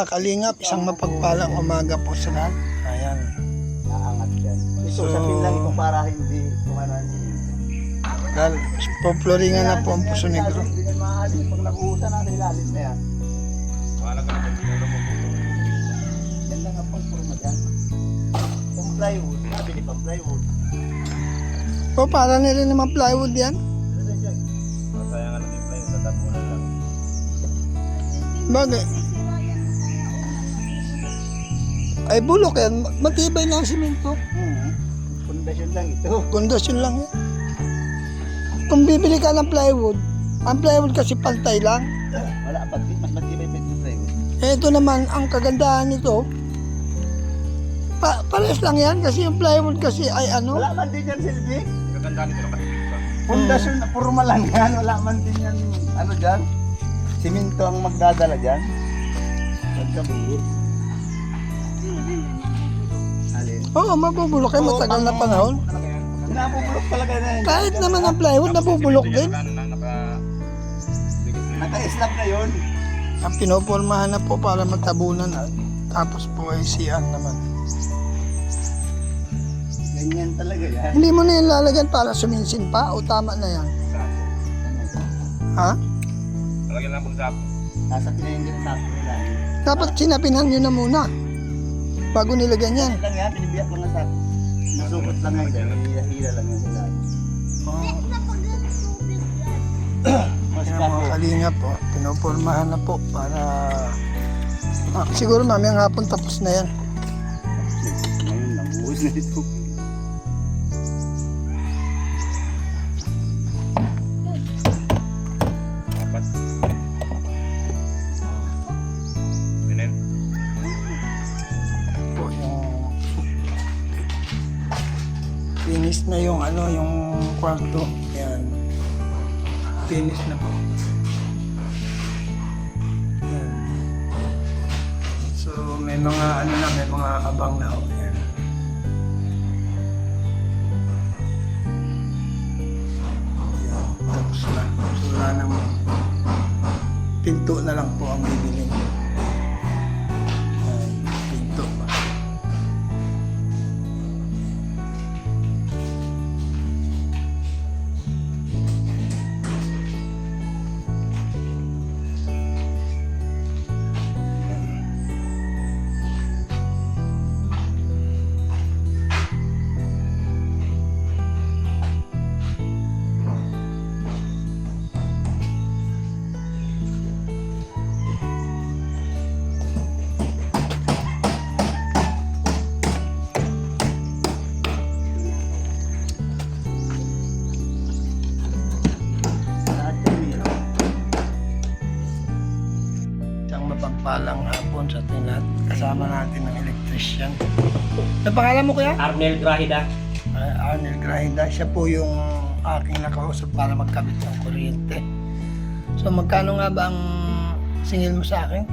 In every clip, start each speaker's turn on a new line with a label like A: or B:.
A: mga kalingap, isang mapagpalang umaga po sa lahat. Ayan.
B: Naangat yan. Ito
A: So-
B: sa pin lang ito para hindi kumanan
A: Dahil poploringan na po ang puso negro.
B: Pag nag-uusa na sa ilalim na yan. Yan lang ang pagpurma dyan. Kung plywood, nabili pang plywood.
A: O, para nila naman plywood yan.
B: Ano dyan?
C: Masayangan lang yung plywood, tatapunan lang.
A: Bagay. Ay, bulok yan. Matibay na ang simento.
B: Hmm. Pundasyon lang ito.
A: Kondasyon lang yan. Kung bibili ka ng plywood, ang plywood kasi pantay lang.
B: Wala, pag mas matibay pa yung plywood.
A: Eh, ito naman, ang kagandahan nito, pa pares lang yan kasi yung plywood kasi ay ano,
B: Wala man din yan, Silvi.
C: Gaganda nito lang kasi.
B: Pundasyon na purma lang yan. Wala man din yan, ano dyan. Simento ang magdadala dyan. Pagkabuhit.
A: Oo, mabubulok kayo matagal na panahon.
B: Napupulok talaga na yan.
A: Kahit naman ang plywood, nabubulok din.
C: Na naka...
B: Naka-slap na yun.
A: Ang pinopolmahan na po para magtabunan. Tapos po ay siyan naman.
B: Ganyan talaga yan.
A: Hindi mo na yan lalagyan para suminsin pa o tama na yan. Ha?
C: Talagyan lang po sa
B: Nasa pinahingin sa akin nila.
A: Dapat sinapinhan nyo na muna. Bago nilagyan yan.
B: Lang yan, pinibiyak lang sa Nasukot lang yan. Hila-hila lang yan sila. Mas
A: Kaya
B: kako.
A: mga kalinga po, pinopolmahan na po para... Ah, siguro mamayang hapon tapos na yan.
B: Ngayon, nabuhos na ito.
A: Kwarto. Yan finish na po. Yan. so may mga ano na may mga abang na ho yan. Yan, tapos na. So wala nang pinto na lang po ang bibiling Yan, Kasama natin ang electrician. Ano pangalan mo kuya?
D: Arnel Grahida.
A: Uh, Arnel Grahida. Siya po yung aking nakausap para magkabit ng kuryente. So magkano nga ba ang singil mo sa akin?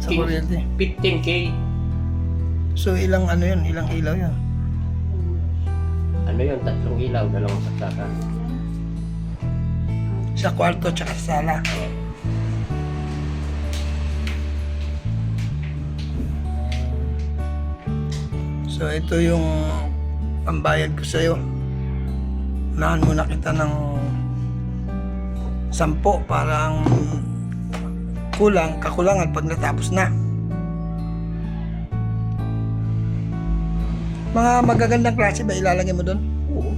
A: Sa kuryente.
D: 15K.
A: So ilang ano yun? Ilang ilaw yun?
D: Ano yun? Tatlong ilaw, dalawang saksakan.
A: Sa kwarto tsaka sa sala. So ito yung pambayad ko sa'yo. Unahan muna kita ng sampo para ang kulang, kakulangan pag natapos na. Mga magagandang klase ba ilalagay mo doon?
D: Oo.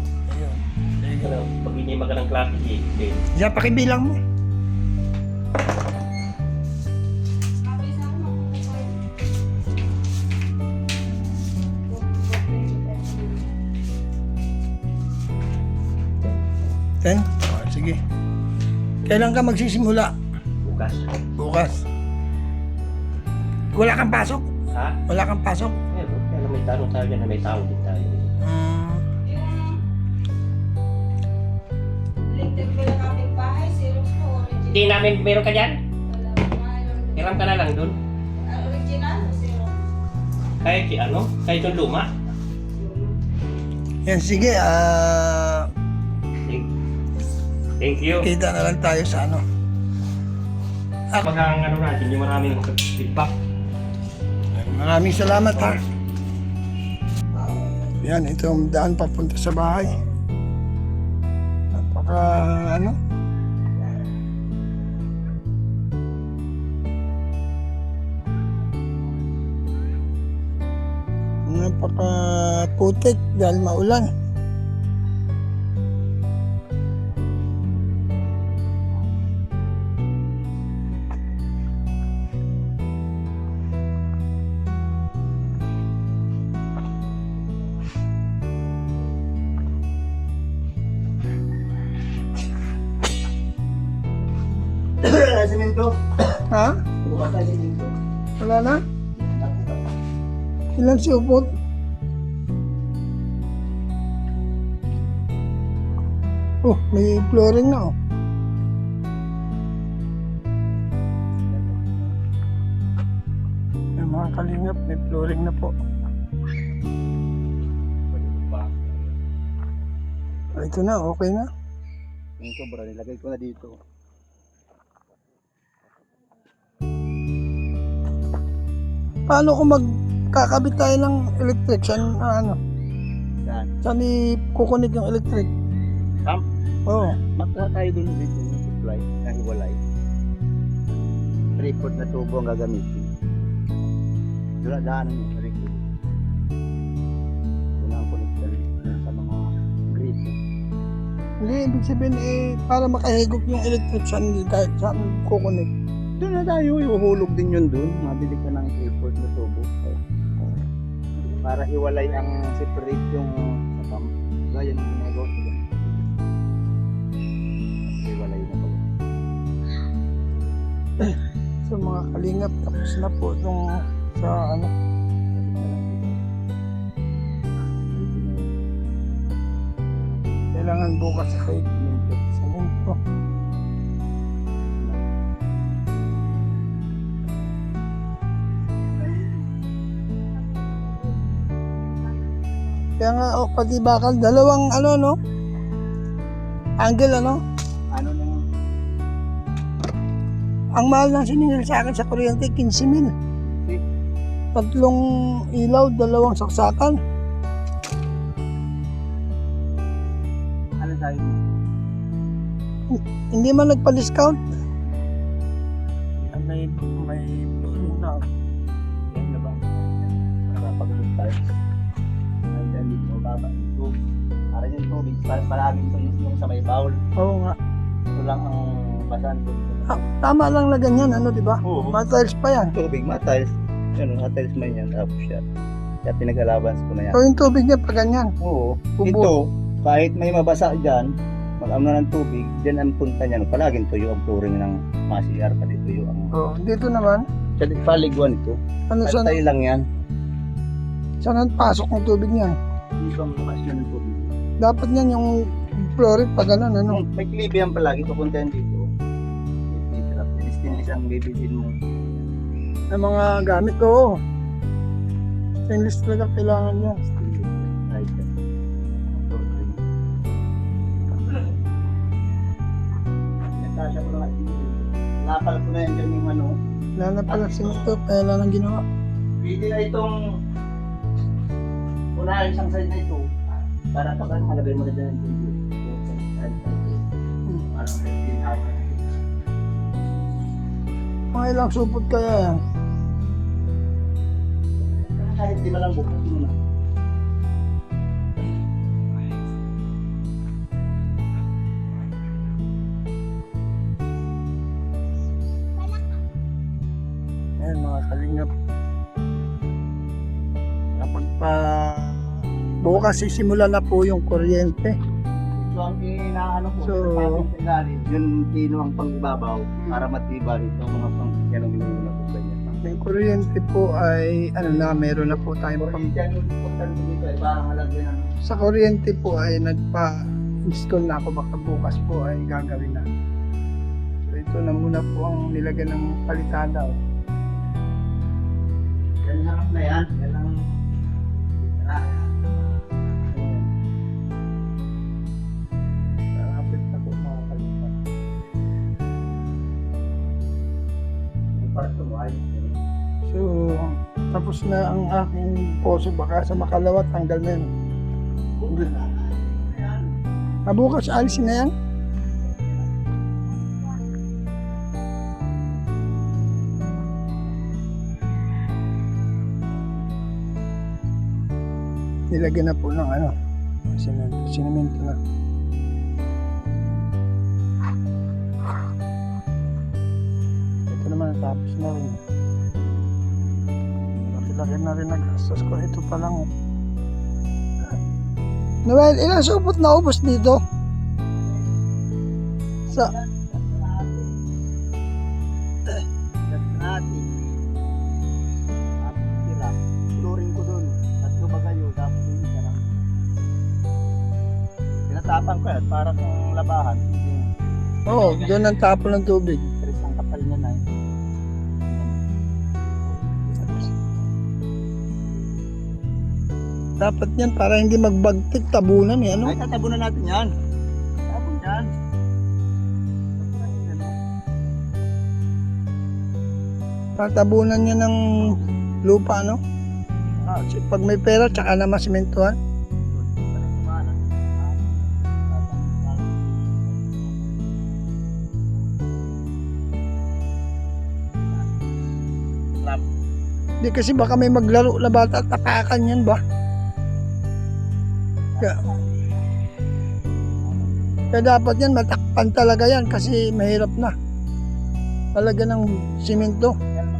A: Ayun.
D: Pag hindi magandang klase, eh, eh,
A: Diyan, pakibilang mo. Kailan ka magsisimula?
D: bukas.
A: Bukas. Wala kang pasok?
D: Ha?
A: Wala kang pasok?
D: Pero, pero may tanong tayo na may tao din tayo.
A: Hmm.
D: Hindi namin, meron ka dyan? Hiram ka na lang dun.
E: Ah,
D: si ano, kahit yung luma.
A: Yan, sige. Ah,
D: Thank, thank you.
A: kita na lang tayo sa ano. Ah.
D: Pag ang ano natin, yung maraming feedback.
A: Maraming salamat ha. Yan, ito ang daan papunta sa bahay. Napaka ano? Napaka putik dahil maulan. Si Upot? Oh, may flooring na oh. Yung mga kalingap, may flooring na po. Ah, Ito na, okay na.
B: Yung sobra, nilagay ko na dito.
A: Paano kung magkakabit tayo ng electric? Saan, ah, ano?
B: Yan.
A: Saan ikukunik yung electric?
B: Sam?
A: Oo.
B: Magkuha tayo dun dito yung supply na hiwalay. Three-foot na tubo ang gagamitin. Doon na daanan yung likod. Doon ang connector sa mga gripo.
A: Hindi, ibig sabihin eh, para makahigop yung electric saan, kahit saan kukunik.
B: Doon na tayo, ihuhulog din yun doon. Mabili ka ng three-foot na tubo. Para hiwalay ang separate yung sa pump. Gaya ng ginagawa nila. Hiwalay na pala.
A: So mga kalingap, tapos na po itong sa ano. Kailangan bukas sa kayo semento. Kaya nga, oh, pati bakal, dalawang ano, no? Angle, ano?
B: Ano nang
A: Ang mahal ng siningil sa akin sa kuryente, 15 mil.
B: Eh.
A: Tatlong ilaw, dalawang saksakan.
B: ano tayo?
A: Hindi man nagpa-discount. May, may na.
B: Yan na ba? Pag-usap tayo. Nandiyan dito. Para yung tubig, para palaging tulos yung sa may bowl.
A: Oo nga.
B: Ito lang ang basan.
A: Ah, tama lang na ganyan, ano, di ba?
B: Oo.
A: Matiles pa yan.
B: Tubig, matiles. Yan, matiles man yan. Tapos siya. Kaya pinag-alabans ko na yan.
A: So yung tubig niya pa ganyan.
B: Oo.
A: Bubo.
B: Ito, kahit may mabasa dyan, mag-am na ng tubig, dyan ang punta niyan. Palaging tuyo ang flooring ng CR pati tuyo ang...
A: Oh, dito naman,
B: Sa paliguan ito,
A: ano saan,
B: tayo lang yan.
A: saan ang pasok ng tubig niyan?
B: Dito ang ng tubig.
A: Dapat niyan yung flooring pa ganun, ano?
B: May klibe yan palagi, pupunta yan dito. Stainless ang bibilhin mo.
A: Ang mga gamit, oo. Stainless talaga kailangan yan.
B: Natasha ko dito. Napal ko na yan dyan yung ano.
A: Wala na pala simento, kaya lang ang ginawa.
B: Pwede na itong unahin isang side na ito para pag ano, halagay mo na dyan yung video.
A: Hmm.
B: Parang 15 hours.
A: Mga ilang supot kaya yan.
B: Kahit di ba lang bukas mo na.
A: Bukas sisimula na po yung kuryente.
B: So ang inaano ko,
A: So-
B: so, sa ilalim, yung pino ang pangibabaw para matibay ito mga pang yan ang minuno na po ganyan.
A: Yung kuryente po ay ano na, meron na po tayong pang...
B: Halagyan ng
A: Sa kuryente po ay nagpa-install na ako baka bukas po ay gagawin na. So ito na muna po ang nilagyan ng palitada. Oh.
B: yan harap na yan. Yan ang
A: So, tapos na ang aking poso. Baka sa makalawa, tanggal na yun. Ah, Mabukas, alisin na yan. Nilagyan na po ng ano, sinimento na. Natapos na rin. Laki-laki na rin nagastos ko. Ito pa lang. Noel, ilang supot na ubos dito? Sa.
B: Tapos. Florin ko? Tapos yan. Para kung labahan. Yung
A: oh, doon ang tapo ng tubig. Dapat yan para hindi magbagtik tabunan eh, ano?
B: Ay, tatabunan natin yan. Tabon yan.
A: Tatabunan niya ng lupa, no? Ah, pag may pera, tsaka na masimentuhan. Di kasi baka may maglaro na bata at takakan yan ba? Kaya, kaya dapat yan matakpan talaga yan kasi mahirap na. Talaga ng simento.
B: Ano.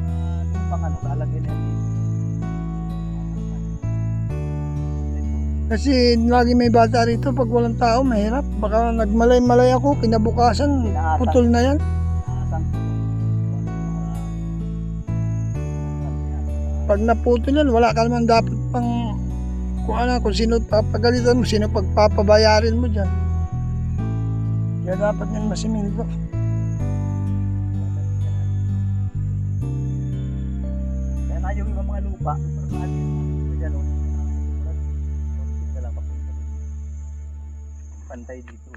A: Kasi lagi may bata rito pag walang tao, mahirap. Baka nagmalay-malay ako, kinabukasan, putol na yan. Pag naputol yan, wala ka naman dapat pang kung ano, kung sino papagalitan mo, sino pagpapabayarin mo dyan. Kaya dapat yan masimento.
B: Kaya na yung ibang mga lupa, oh. Doon. Pantay dito.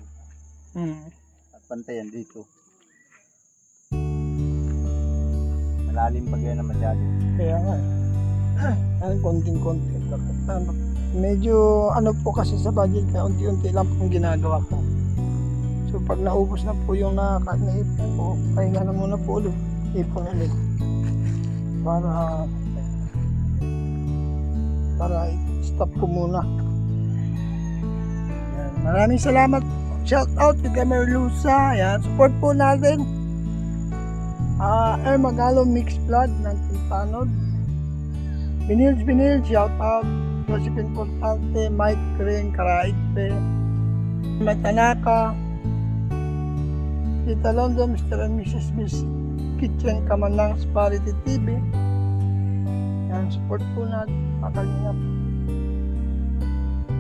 A: Hmm.
B: At pantay yan dito. Malalim pag yan na masyado.
A: Kaya nga. Ay, konting-konti. Ano, medyo ano po kasi sa budget kaya unti-unti lang pong ginagawa ko. So pag naubos na po yung naka- naipon ko, pahinga na muna po ulit. Ipon ulit. Para para i-stop ko muna. Yan. Maraming salamat. Shout out to Gamerlusa. Yan. Support po natin. Ah, Air Magalo Mix Blood ng Timpanod. Binils Binils, shout out. Joseph Importante, Mike Green, Karaigpe, Matanaka, Tita London, Mr. and Mrs. Miss Kitchen Kamanang Sparity TV. Yan, support po natin, Kalingap.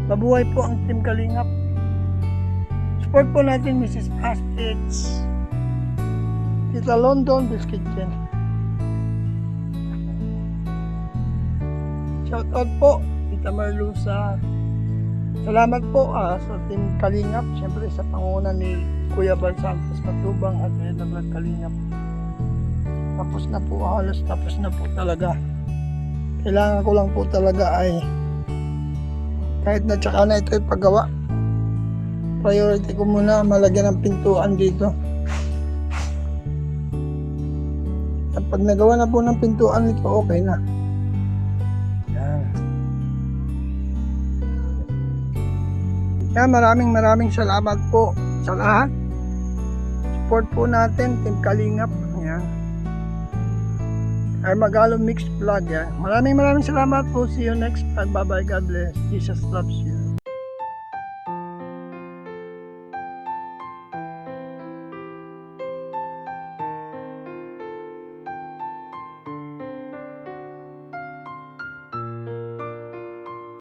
A: Mabuhay po ang Team Kalingap. Support po natin Mrs. Astix, Tita London, Miss Kitchen. Shout out po, Tita Marlusa. Salamat po ah, sa Team Kalingap. Siyempre sa panguna ni Kuya Bal Santos Matubang at Edna Vlog Kalingap. Tapos na po, halos tapos na po talaga. Kailangan ko lang po talaga ay kahit na tsaka na ito ipagawa. Priority ko muna malagyan ng pintuan dito. At pag nagawa na po ng pintuan nito, okay na. Kaya maraming maraming salamat po sa lahat. Support po natin, Team Kalingap. Yan. Ay Magalo Mixed Vlog. Yan. Maraming maraming salamat po. See you next time. Bye bye. God bless. Jesus loves you.